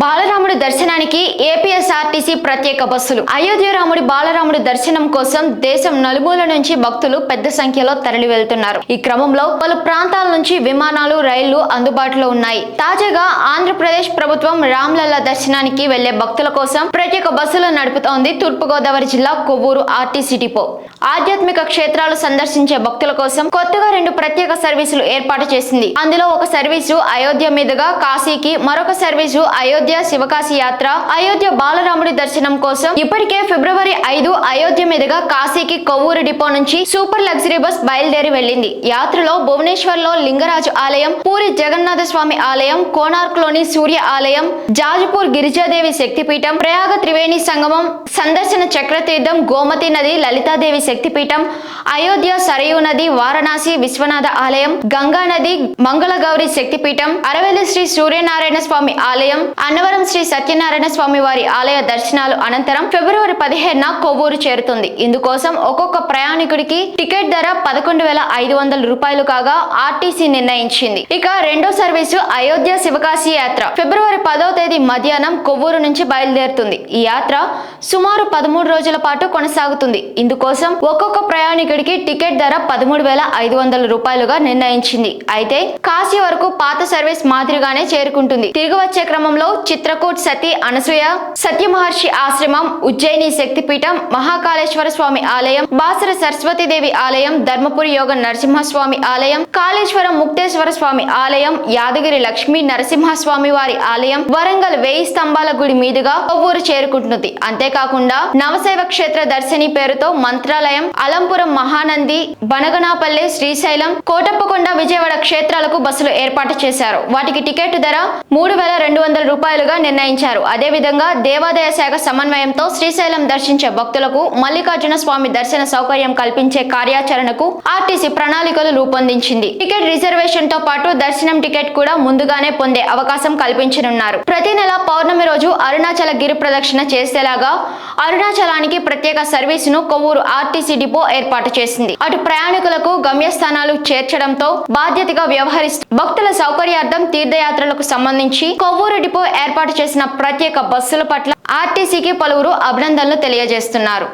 బాలరాముడి దర్శనానికి ఏపీఎస్ఆర్టీసీ ప్రత్యేక బస్సులు. అయోధ్య రాముడి బాలరాముడి దర్శనం కోసం దేశం నలుమూల నుంచి భక్తులు పెద్ద సంఖ్యలో తరలి వెళ్తున్నారు ఈ క్రమంలో పలు ప్రాంతాల నుంచి విమానాలు రైళ్ళు అందుబాటులో ఉన్నాయి. తాజాగా ఆంధ్రప్రదేశ్ ప్రభుత్వం రామ్లల్ల దర్శనానికి వెళ్ళే భక్తుల కోసం ప్రత్యేక బస్సులు నడుపుతోంది తూర్పుగోదావరి జిల్లా కొవ్వూరు ఆర్టీసీ డిపో. ఆధ్యాత్మిక క్షేత్రాలు సందర్శించే భక్తుల కోసం కొత్తగా రెండు ప్రత్యేక సర్వీసులు ఏర్పాటు చేసింది. అందులో ఒక సర్వీసు అయోధ్య మీదుగా కాశీకి మరొక సర్వీసు అయోధ్య శివకాశి యాత్ర అయోధ్య బాలరాముడి దర్శనం కోసం ఇప్పటికే ఫిబ్రవరి ఐదు అయోధ్య మీదుగా కాశీకి కొవ్వూరు డిపో నుంచి సూపర్ లగ్జరీ బస్ బయలుదేరి వెళ్ళింది. యాత్రలో భువనేశ్వర్లో లింగరాజు ఆలయం పూరి జగన్నాథ స్వామి ఆలయం కోనార్క్లోని సూర్య ఆలయం జాజ్పూర్ గిరిజాదేవి శక్తిపీఠం ప్రయాగ త్రివేణి సంగమం సందర్శన చక్రతీర్థం గోమతి నది లలితాదేవి శక్తిపీఠం అయోధ్య సరయూ నది వారణాసి విశ్వనాథ ఆలయం గంగా నది మంగళగౌరి శక్తిపీఠం అరవెల్లి శ్రీ సూర్యనారాయణ స్వామి ఆలయం అన్నవరం శ్రీ సత్యనారాయణ స్వామి వారి ఆలయ దర్శనాలు అనంతరం ఫిబ్రవరి పదిహేనున కొవ్వూరు చేరుతుంది. ఇందుకోసం ఒక్కొక్క ప్రయాణికుడికి టికెట్ ధర పదకొండు వేల ఐదు వందల రూపాయలు కాగా ఆర్టీసీ నిర్ణయించింది. ఇక రెండో సర్వీసు అయోధ్య శివకాశి యాత్ర. ఫిబ్రవరి పదో తేదీ మధ్యాహ్నం కొవ్వూరు నుంచి బయలుదేరుతుంది. ఈ యాత్ర సుమారు పదమూడు రోజుల పాటు కొనసాగుతుంది. ఇందుకోసం ఒక్కొక్క ప్రయాణికుడికి టికెట్ ధర పదమూడు వేల ఐదు వందల రూపాయలుగా నిర్ణయించింది. అయితే కాశీ వరకు పాత సర్వీస్ మాదిరిగానే చేరుకుంటుంది. తిరిగి వచ్చే క్రమంలో చిత్రకూట్ సతీ అనసూయ సత్య మహర్షి ఆశ్రమం ఉజ్జయిని శక్తిపీఠం మహాకాళేశ్వర స్వామి ఆలయం బాసర సరస్వతీదేవి ఆలయం ధర్మపురి యోగ నరసింహస్వామి ఆలయం కాళేశ్వరం ముక్తేశ్వర స్వామి ఆలయం యాదగిరి లక్ష్మీ నరసింహస్వామి వారి ఆలయం వరంగల్ వేయి స్తంభాల గుడి మీదుగా కొవ్వూరు చేరుకుంటుంది అంతేకాకుండా నవసేవ క్షేత్ర దర్శిని పేరుతో మంత్రాలయం అలంపురం మహానంది బనగనాపల్లె శ్రీశైలం కోటప్పకొండ విజయవాడ క్షేత్రాలకు బస్సులు ఏర్పాటు చేశారు. వాటికి టికెట్ ధర మూడు వేల రెండు వందల రూపాయలు. రూపాయలుగా నిర్ణయించారు. అదేవిధంగా దేవాదాయ శాఖ సమన్వయంతో శ్రీశైలం దర్శించే భక్తులకు మల్లికార్జున స్వామి దర్శన సౌకర్యం కల్పించే కార్యాచరణకు ఆర్టీసీ ప్రణాళికలు రూపొందించింది. టికెట్ రిజర్వేషన్తో పాటు దర్శనం టికెట్ కూడా ముందుగానే పొందే అవకాశం కల్పించనున్నారు. ప్రతి నెల పౌర్ణమి రోజు అరుణాచల గిరి ప్రదక్షిణ చేసేలాగా అరుణాచలానికి ప్రత్యేక సర్వీసును కొవ్వూరు ఆర్టీసీ డిపో ఏర్పాటు చేసింది. అటు ప్రయాణికులకు గమ్యస్థానాలు చేర్చడంతో బాధ్యతగా వ్యవహరిస్తూ భక్తుల సౌకర్యార్థం తీర్థయాత్రలకు సంబంధించి కొవ్వూరు డిపో ఏర్పాటు చేసిన ప్రత్యేక బస్సుల పట్ల ఆర్టీసీకి పలువురు అభినందనలు తెలియజేస్తున్నారు.